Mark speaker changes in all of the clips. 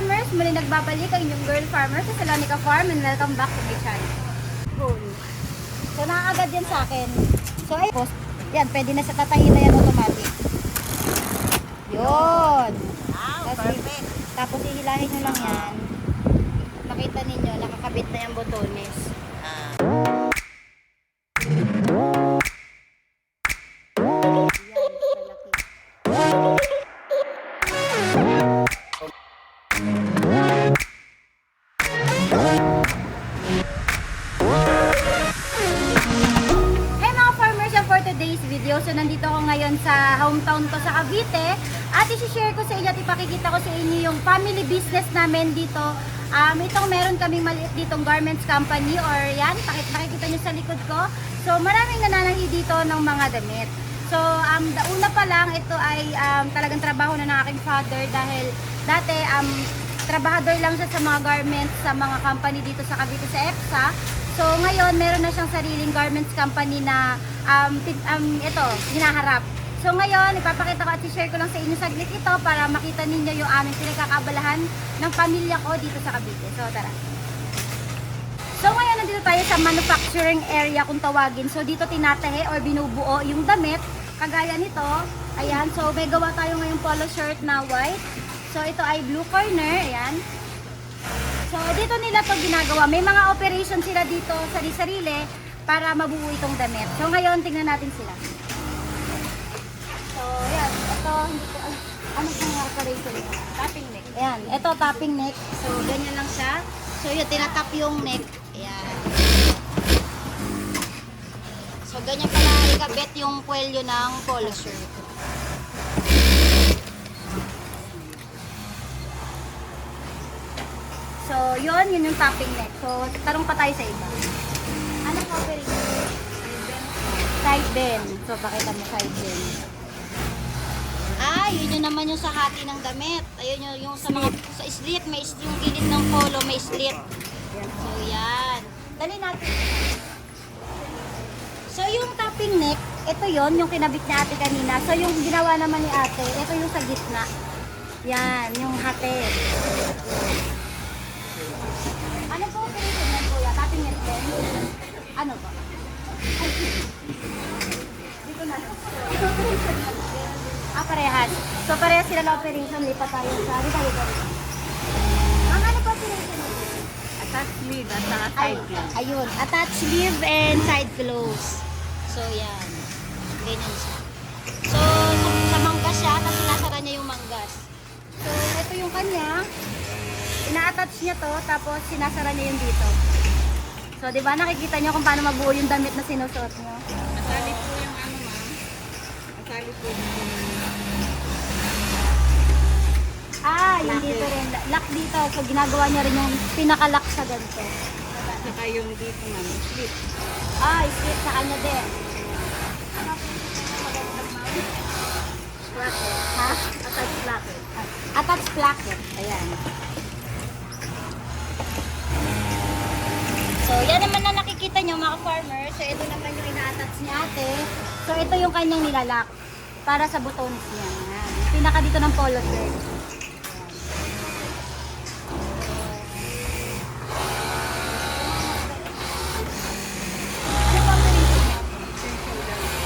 Speaker 1: farmers, muli nagbabalik ang inyong girl farmer sa Salonica Farm and welcome back to my channel. Cool. So nakakagad yan sa akin. So ay. Yan, pwede na sa tatahin na yan automatic. Yun.
Speaker 2: Wow,
Speaker 1: Tapos,
Speaker 2: perfect.
Speaker 1: tapos ihilahin nyo lang yan. Makita ninyo, nakakabit na yung botones.
Speaker 2: Ah,
Speaker 1: sa hometown ko sa Cavite at isi-share ko sa inyo at ipakikita ko sa inyo yung family business namin dito. Um, itong meron kaming maliit ditong garments company or yan, makikita nyo sa likod ko. So maraming nananahi dito ng mga damit. So um, the una pa lang, ito ay um, talagang trabaho na ng aking father dahil dati um, trabahador lang siya sa mga garments sa mga company dito sa Cavite sa EPSA. So ngayon, meron na siyang sariling garments company na um, um, ito, hinaharap. So ngayon, ipapakita ko at share ko lang sa inyo saglit ito para makita ninyo yung aming pinagkakabalahan ng pamilya ko dito sa Cavite. So tara. So ngayon nandito tayo sa manufacturing area kung tawagin. So dito tinatahe or binubuo yung damit. Kagaya nito. Ayan. So may gawa tayo ngayong polo shirt na white. So ito ay blue corner. Ayan. So dito nila to ginagawa. May mga operation sila dito sari-sarili para mabuo itong damit. So ngayon tingnan natin sila. So ayan. Ito. Ano yung operation nila?
Speaker 2: tapping neck.
Speaker 1: Ayan, ito topping neck. So, ganyan lang siya. So, yun, tinatap yung neck. Ayan. So, ganyan pala ikabit yung kwelyo ng polo shirt. So, yun, yun yung topping neck. So, tarong pa tayo sa iba. Ano po operation? Side bend. So, pakita mo side bend. Ah, yun yun naman yung sa hati ng damit. Ayun yung, yung sa mga sa slit, may slit yung gilid ng polo, may slit. So yan. Dali natin. So yung topping neck, ito yon yung kinabit ni ate kanina. So yung ginawa naman ni ate, ito yung sa gitna. Yan, yung hati. Ano po operation yan kuya? Topping neck din? Ano? Ay, dito na. Ah, parehas. So, parehas sila na operation. Lipat tayo sa... Di tayo ba? Ma'am, ano po operation nito?
Speaker 2: Attach lid at saka side lid.
Speaker 1: ayun. Attach sleeve and side close. So, yan. Ganyan siya. So, sa, sa manggas siya, tapos sinasara niya yung manggas. So, ito yung kanya. Ina-attach niya to, tapos sinasara niya yung dito. So, di ba nakikita niyo kung paano mabuo yung damit na sinusuot niyo?
Speaker 2: Ano ma'am. Asalit po yung
Speaker 1: Ah, yung dito rin. Lock dito. So, ginagawa niya rin yung pinaka-lock sa ganito.
Speaker 2: saka yung dito ma'am. Slip.
Speaker 1: Ah, split sa kanya din.
Speaker 2: Bracket.
Speaker 1: Ha?
Speaker 2: Attach bracket.
Speaker 1: Attach placket. Ayan. So, yan naman na nakikita nyo mga farmer. So, ito naman yung ina-attach ni ate. So, ito yung kanyang nilalak para sa butones niya. Pinaka dito ng polo shirt.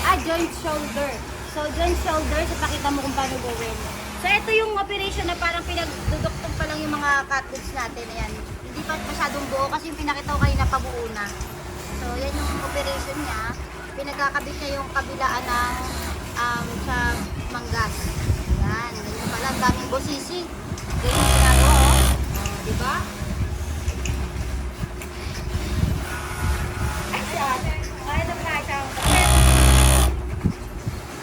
Speaker 1: Ah, joint shoulder. So, joint shoulder, so pakita mo kung paano gawin. So, ito yung operation na parang pinagduduktong pa lang yung mga cartridge natin. Ayan. Hindi pa masyadong buo kasi yung pinakita ko kanina pabuo na. So, yan yung operation niya. Pinagkakabit niya yung kabilaan ng um, sa manggas. Yan. Ganyan pala. Ang daming bosisi. Ganyan yung ginagawa, oh. Di ba? Ay, siya. Ay, ito pala isang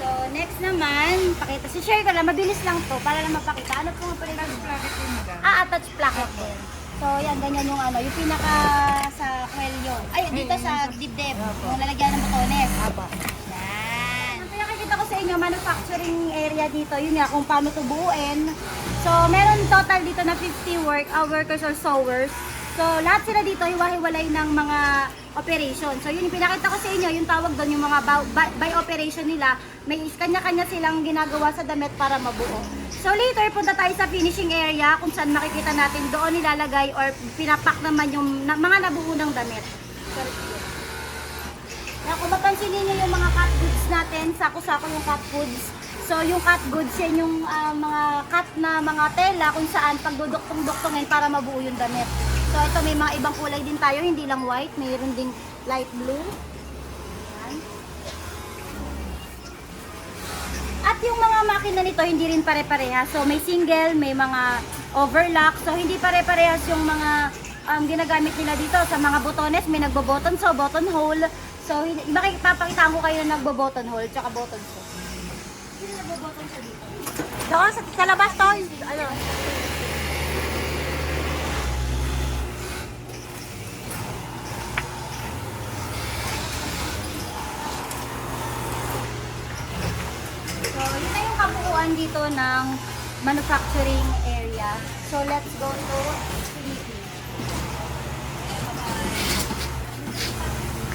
Speaker 1: So, next naman, pakita. Si share ko lang, mabilis lang to para lang mapakita. Ano po pa rin?
Speaker 2: Bracket din.
Speaker 1: Ah, attach placket din. So, yan, ganyan yung ano, yung pinaka sa kwelyo. Ay, dito sa dibdib, yung lalagyan ng botones.
Speaker 2: Aba.
Speaker 1: Yan. Ang pinakikita ko sa inyo, manufacturing area dito, yun nga, kung paano to buuin. So, meron total dito na 50 work, uh, workers or sewers. So, lahat sila dito, hiwa-hiwalay ng mga operation. So yun pinakita ko sa inyo, yung tawag doon, yung mga by, by operation nila, may kanya-kanya silang ginagawa sa damit para mabuo. So later, punta tayo sa finishing area kung saan makikita natin doon nilalagay or pinapak naman yung na, mga nabuo ng damit. So, Kaya kung mapansin niyo yung mga cut goods natin, sako-sako yung cut goods. So yung cut goods, yan yung ah, mga cut na mga tela kung saan pagduduktong-duktongin para mabuo yung damit. So ito may mga ibang kulay din tayo, hindi lang white, mayroon ding light blue. At yung mga makina nito, hindi rin pare-parehas. So may single, may mga overlock. So hindi pare-parehas yung mga um, ginagamit nila dito. Sa mga botones, may nagbo-button so button hole. So hindi- makikipapakita ko kayo na nagbo-button hole tsaka button so. Sino nagbo-button so dito?
Speaker 3: Doon sa, sa labas to, ano?
Speaker 1: Dito ng manufacturing area. So let's go to finishing.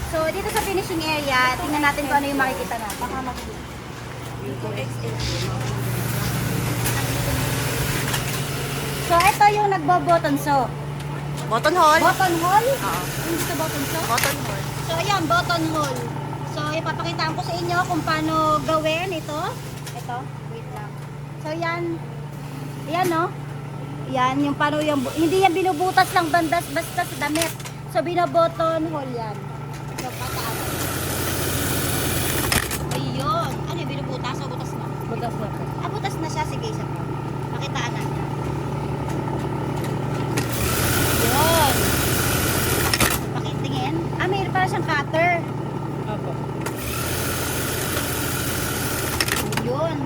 Speaker 1: So dito sa finishing area, tingnan natin kung ano yung makikita na. Baka makikita. So ito yung nagbo-button so.
Speaker 3: Button hole.
Speaker 1: Button hole?
Speaker 3: Oo.
Speaker 1: Yung gusto button so?
Speaker 3: Button hole.
Speaker 1: So ayan, button hole. So ipapakita ko sa inyo kung paano gawin ito. Ito, wait lang. So yan. Yan no. Yan yung paano yung hindi yan binubutas lang bandas basta sa damit. So binoboton hole yan. Ayun. Ano yung binubutas o butas na?
Speaker 3: Butas na.
Speaker 1: Ah, butas na siya. Sige, isa pa. Pakitaan natin. Yun. Pakitingin. Ah, mayroon pala siyang cutter.
Speaker 3: Opo.
Speaker 1: Yun.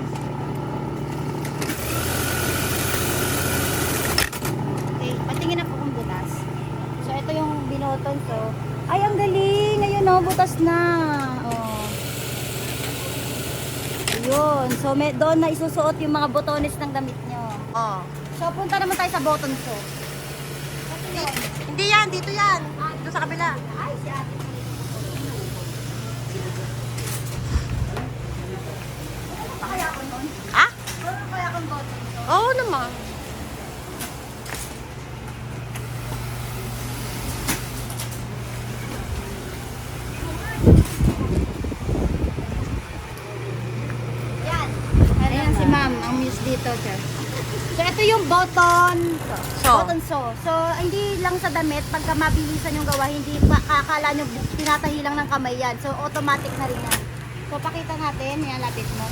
Speaker 1: Okay, patingin ako kung butas. So, ito yung binoton so. Ay, ang galing! Ayun oh, butas na. Oh. Ayun. So, may, doon na isusuot yung mga botones ng damit nyo.
Speaker 3: Oo.
Speaker 1: So, punta naman tayo sa button so.
Speaker 3: Hindi yan, dito yan. Dito sa kabila.
Speaker 1: Ay, si ate. Pa kaya akong button?
Speaker 3: Oo naman.
Speaker 1: Yan. Ayan si ma'am, dito, sir. So, ito yung button.
Speaker 3: So.
Speaker 1: Button so. So, hindi lang sa damit, pagka mabilisan yung gawa, hindi pa kakala nyo tinatahi lang ng kamay yan. So, automatic na rin yan. So, pakita natin. Yan, lapit mo.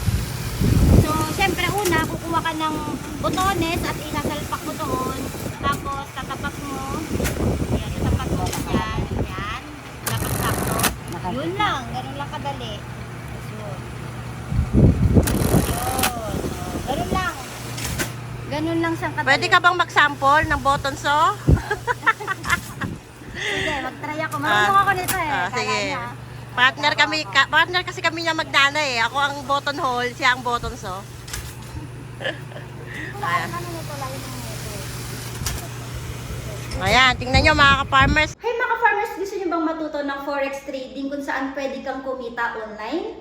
Speaker 1: So, syempre una, kukuha ka ng botones at isasalpak mo doon. Tapos, tatapak mo. Yan, tatapak mo. Yan, yan. Dapat sakto. Yun lang. Ganun lang kadali. Yun. Yun. Ganun lang. Siyang kadali.
Speaker 3: Pwede ka bang mag-sample ng button so?
Speaker 1: Sige, mag-try ako. Marunong ako nito eh.
Speaker 3: Ah,
Speaker 1: Kala
Speaker 3: sige.
Speaker 1: niya.
Speaker 3: Partner kami, ka, partner kasi kami niya magdana eh. Ako ang button hole, siya ang button so.
Speaker 1: Kung ano ano nito, layo ng nito.
Speaker 3: Ayan, tingnan nyo mga ka-farmers.
Speaker 1: Hey mga farmers, gusto niyo bang matuto ng forex trading kung saan pwede kang kumita online?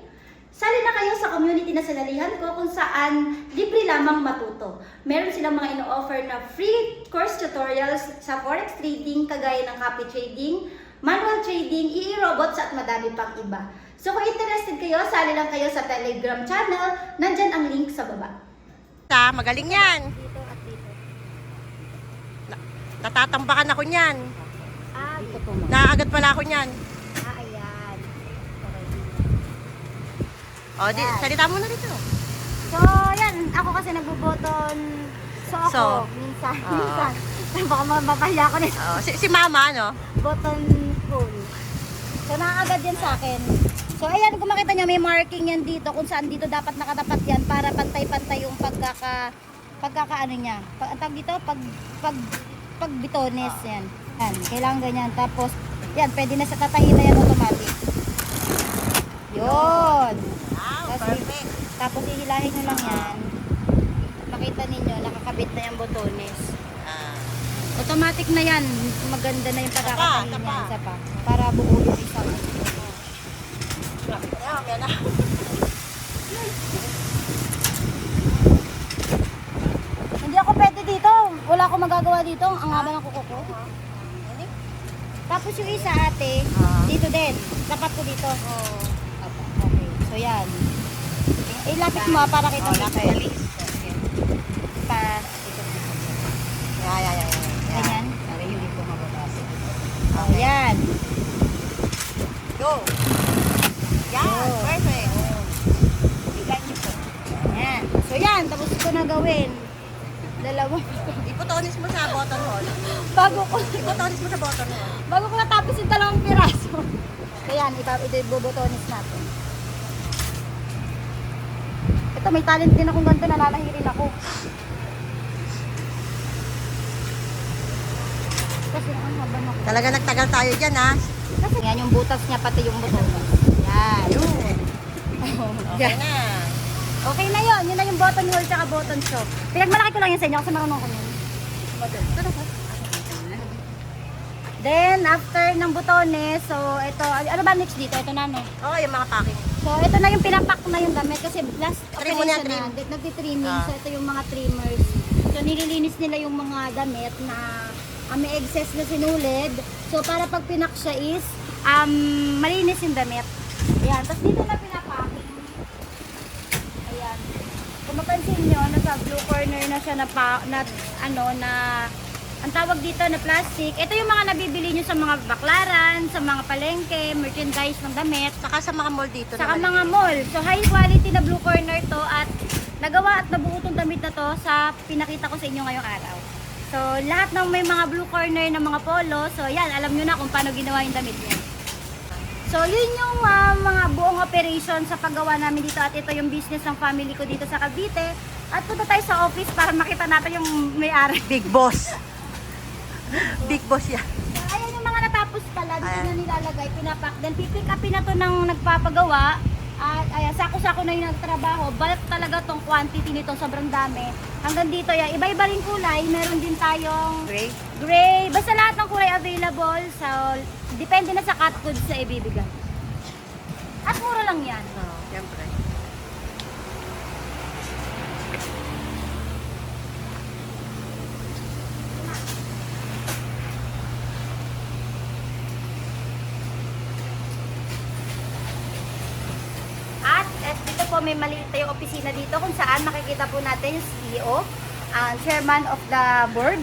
Speaker 1: Sali na kayo sa community na sinalihan ko kung saan libre lamang matuto. Meron silang mga ino-offer na free course tutorials sa forex trading kagaya ng copy trading, manual trading, e-robots at madami pang iba. So kung interested kayo, sali lang kayo sa Telegram channel. Nandyan ang link sa baba.
Speaker 3: Sa, magaling yan.
Speaker 1: Dito at dito.
Speaker 3: Natatambakan ako niyan.
Speaker 1: Ah, dito.
Speaker 3: Naagad pala ako niyan.
Speaker 1: Ah, ayan. Okay.
Speaker 3: O, di, salita mo na dito.
Speaker 1: So, yan. Ako kasi nagboboton. So, ako,
Speaker 3: So,
Speaker 1: minsan.
Speaker 3: oo.
Speaker 1: minsan. Baka mapapahiya ako nito.
Speaker 3: O, si, si mama, ano?
Speaker 1: Button hole. So, nakagad yan sa akin. So, ayan, kung makita nyo, may marking yan dito kung saan dito dapat nakatapat yan para pantay-pantay yung pagkaka pagkakaano niya. Pag, ang dito, pag, pag, pag bitones yan. Yan, kailangan ganyan. Tapos, yan, pwede na sa tatahin na yan automatic. Yun.
Speaker 3: Wow, perfect.
Speaker 1: Tapos ihilahin nyo lang yan. Makita ninyo, nakakabit na yung botones.
Speaker 3: Ah,
Speaker 1: Automatic na yan. Maganda na yung pagkakatahin
Speaker 3: Tapa,
Speaker 1: niya. Isa pa. Para buo yung isa.
Speaker 3: Yan na.
Speaker 1: Hindi ako pwede dito. Wala akong magagawa dito. Ang haba ng kuko ko. Tapos yung isa ate, dito din. Tapat ko dito.
Speaker 3: Oh.
Speaker 1: Okay. So yan. Eh, lapit mo ah, para kita
Speaker 3: Oh,
Speaker 1: mo.
Speaker 3: lapit.
Speaker 1: Pa,
Speaker 3: Yeah, yeah, yeah. yeah.
Speaker 1: ganyan.
Speaker 3: Para hindi po mababasa.
Speaker 1: Oh, yan.
Speaker 3: Go! Yan, perfect.
Speaker 1: Yan. So yan, tapos ko na gawin. Dalawa.
Speaker 3: Iputonis mo sa button hole.
Speaker 1: bago ko,
Speaker 3: Iputonis mo sa button hole.
Speaker 1: bago ko natapos yung dalawang piraso. Yung bubutonis natin. Ito, may talent din akong ganito, nananahirin ako. Kasi ang haba na
Speaker 3: Talaga nagtagal tayo dyan, ha?
Speaker 1: Kasi yan yung butas niya, pati yung butones. Yan.
Speaker 3: Okay na.
Speaker 1: Okay na yun. Yun na yung button hole tsaka button show. Pinagmalaki ko lang yun sa inyo kasi marunong ko yun. Then, after ng butones, so ito, ano ba next dito? Ito na, no?
Speaker 3: Oo, yung mga packing.
Speaker 1: So, ito na yung pinapak na yung damit kasi last
Speaker 3: Trim na,
Speaker 1: operation na,
Speaker 3: trim.
Speaker 1: nagtitrimming.
Speaker 3: Ah.
Speaker 1: So, ito yung mga trimmers. So, nililinis nila yung mga damit na ah, may excess na sinulid. So, para pag pinak siya is, um, malinis yung damit. Ayan. Tapos dito na pinapacking. Ayan. Kung mapansin nyo, nasa blue corner na siya na, pa, na ano, na ang tawag dito na plastic. Ito yung mga nabibili nyo sa mga baklaran, sa mga palengke, merchandise ng damit.
Speaker 3: Saka sa mga mall dito
Speaker 1: Saka
Speaker 3: naman.
Speaker 1: mga mall. So high quality na blue corner to at nagawa at nabuo tong damit na to sa pinakita ko sa inyo ngayong araw. So lahat ng may mga blue corner na mga polo, so yan, alam nyo na kung paano ginawa yung damit niya. So yun yung ah, mga buong operation sa paggawa namin dito at ito yung business ng family ko dito sa Cavite. At punta tayo sa office para makita natin yung may-ari.
Speaker 3: Big boss. Big boss yan.
Speaker 1: Ayan yung mga natapos pala, dito na nilalagay, pinapak. Then pipick upin na to ng nagpapagawa. At ayan, sako-sako na yung nagtrabaho. Bulk talaga tong quantity nito, sobrang dami. Hanggang dito, yan. Iba-iba rin kulay. Meron din tayong
Speaker 3: Gray.
Speaker 1: gray. Basta lahat ng kulay available. So, depende na sa cut goods na ibibigay. At mura lang yan.
Speaker 3: Oo, siyempre.
Speaker 1: At, at dito po may maliit tayong opisina dito kung saan makikita po natin yung CEO, ang chairman of the board,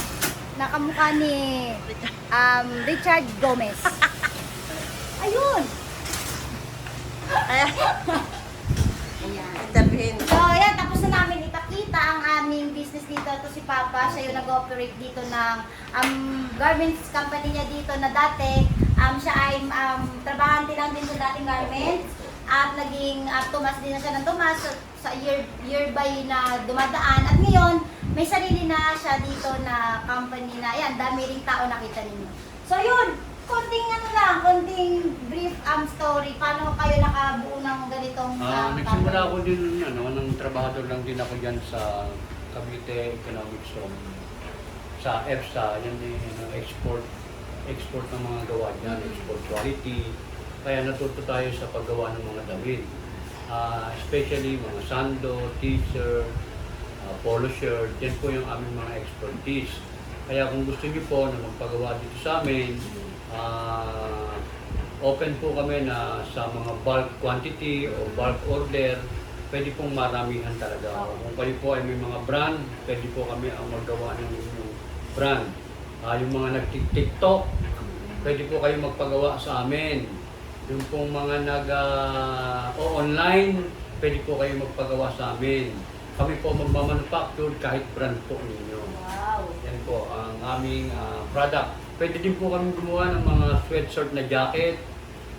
Speaker 1: na kamukha ni um, Richard Gomez. Ayun!
Speaker 3: Ayan. Interviewin.
Speaker 1: So, ayan, tapos na namin ipakita ang aming business dito. Ito si Papa, siya yung nag-operate dito ng um, garments company niya dito na dati. Um, siya ay um, trabahante lang din sa dating garments. At naging uh, tumas din na siya ng tumas sa, sa year, year by na dumadaan. At ngayon, may sarili na siya dito na company na, ayan, dami ring tao nakita ninyo. So, yun, konting ano lang, konting brief um, story. Paano kayo nakabuo ng ganitong
Speaker 4: Ah,
Speaker 1: um,
Speaker 4: nagsimula ako din ano, ng trabahador lang din ako diyan sa Cavite Economic Zone. Sa EFSA, yan eh, ano, export export ng mga gawa niyan, export quality. Kaya natuto tayo sa paggawa ng mga damit. Ah, especially mga sando, t-shirt, ah, polo shirt, yan po yung aming mga expertise. Kaya kung gusto niyo po na magpagawa dito sa amin, ah, open po kami na sa mga bulk quantity o bulk order, pwede pong maramihan talaga. Kung kayo po ay may mga brand, pwede po kami ang maggawa ng inyong brand. Ah, yung mga nag-tiktok, pwede po kayo magpagawa sa amin. Yung pong mga nag ah, o online, pwede po kayo magpagawa sa amin. Kami po magmamanufacture kahit brand po ninyo.
Speaker 1: Wow.
Speaker 4: Yan po ang aming ah, product. Pwede din po kami gumawa ng mga sweatshirt na jacket,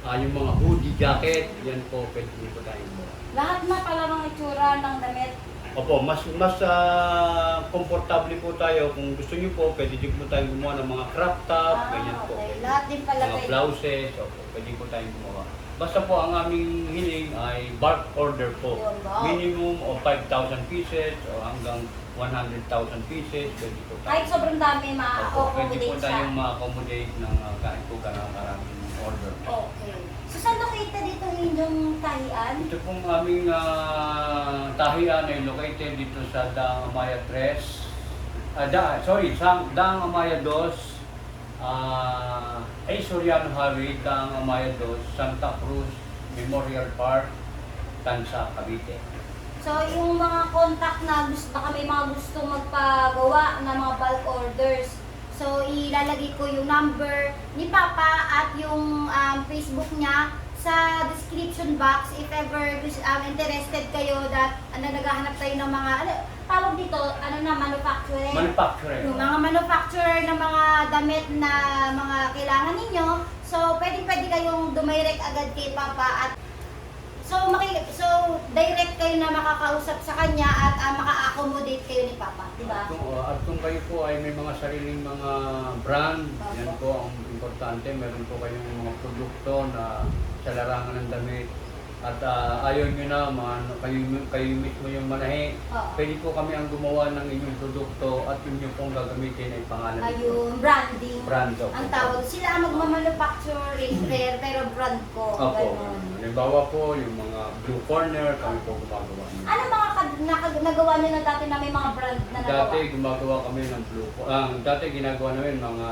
Speaker 4: ah, yung mga hoodie jacket, yan po pwede din po tayo gumawa.
Speaker 1: Lahat na pala ng itsura ng damit.
Speaker 4: Opo, mas mas ah, komportable po tayo. Kung gusto niyo po, pwede din po tayo gumawa ng mga crop top, ganyan po.
Speaker 1: Ah, okay. Lahat din pala
Speaker 4: Mga
Speaker 1: kayo.
Speaker 4: blouses, opo, pwede po tayong gumawa. Basta po ang aming hiling ay bulk order po. Minimum of 5,000 pieces o hanggang 100,000 pieces. Pwede po tayo.
Speaker 1: Kahit sobrang dami,
Speaker 4: Opo, pwede po
Speaker 1: ma-accommodate siya.
Speaker 4: tayong ma-accommodate ng uh, kahit po karaming order.
Speaker 1: Okay. So, saan located dito inyong tahian?
Speaker 4: Ito pong aming ah, tahian ay located dito sa Daang Amaya 3. Ah, da, sorry, sa Daang Amaya 2. Ah, ay Soriano Highway, Daang Amaya 2, Santa Cruz Memorial Park, Tansa, Cavite.
Speaker 1: So, yung mga contact na gusto, baka may mga gusto magpagawa ng mga bulk orders. So, ilalagay ko yung number ni Papa at yung um, Facebook niya sa description box if ever um, interested kayo that ano, naghahanap tayo ng mga, ano, tawag dito, ano na, manufacturing.
Speaker 4: Manufacturer.
Speaker 1: Yung mga manufacturer ng mga damit na mga kailangan ninyo. So, pwede pwede kayong dumirect agad kay Papa at So, maki, so direct kayo na makakausap sa kanya at ah, maka-accommodate kayo ni Papa, di ba?
Speaker 4: At kung, uh, at kung kayo po ay may mga sariling mga brand, yan po ang importante. Meron po kayong mga produkto na sa larangan ng damit. At uh, ayaw nyo na, mga, kayo, kayo mismo yung manahe.
Speaker 1: Oo.
Speaker 4: Pwede po kami ang gumawa ng inyong produkto at yun yung pong gagamitin ay pangalan nito.
Speaker 1: Ayun, branding.
Speaker 4: Brand daw po.
Speaker 1: Ang tawag, sila ang magmamanufacturing pero, pero brand ko.
Speaker 4: Opo.
Speaker 1: Ganun.
Speaker 4: Halimbawa po, yung mga blue corner, kami po gumagawa. nito.
Speaker 1: Ano mga kag- naka- nagawa niyo na dati na may mga brand na nagawa?
Speaker 4: Dati gumagawa kami ng blue co- ah, dati ginagawa namin mga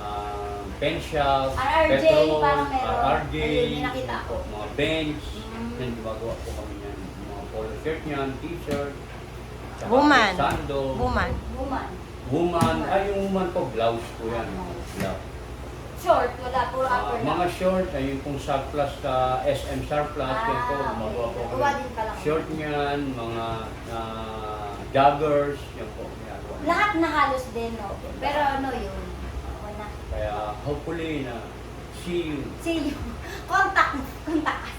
Speaker 4: ah, pen shop,
Speaker 1: RRJ,
Speaker 4: petrol,
Speaker 1: parang meron.
Speaker 4: RRJ,
Speaker 1: Ayun, may nakita ko.
Speaker 4: mga bench,
Speaker 1: Mm.
Speaker 4: yan gumagawa po kami yan. Mga polo shirt niyan, t-shirt, tsaka
Speaker 3: Woman.
Speaker 4: sando,
Speaker 3: Woman.
Speaker 1: Woman.
Speaker 4: woman, ay yung woman po, blouse po yan. Blouse.
Speaker 1: Short, wala, puro
Speaker 4: Ah,
Speaker 1: upper lang.
Speaker 4: mga short, ay yung pong surplus sa SM surplus,
Speaker 1: Ah,
Speaker 4: gumagawa
Speaker 1: okay.
Speaker 4: po
Speaker 1: Gawa
Speaker 4: kami.
Speaker 1: din pala.
Speaker 4: Short niyan, mga ah, joggers, yan po, ginagawa. namin.
Speaker 1: Lahat na halos din, no? Pero ano yun? Wala.
Speaker 4: Kaya hopefully na see you.
Speaker 1: See you. Contact, contact us.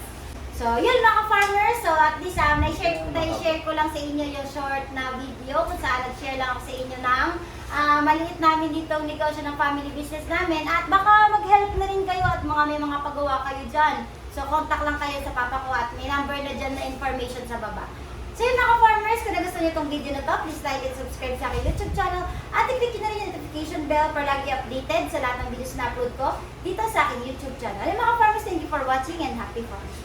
Speaker 1: So, yun mga farmers. So, at least, um, na-share, na-share ko lang sa inyo yung short na video kung saan nag-share lang ako sa inyo ng ah, maliit namin ditong negosyo ng family business namin. At baka mag-help na rin kayo at mga may mga pagawa kayo dyan. So, contact lang kayo sa papa ko at may number na dyan na information sa baba. So yun mga farmers, kung nagustuhan niyo itong video na to, please like and subscribe sa aking YouTube channel at i-click na rin yung notification bell para lagi updated sa lahat ng videos na upload ko dito sa aking YouTube channel. Yung mga farmers, thank you for watching and happy farming!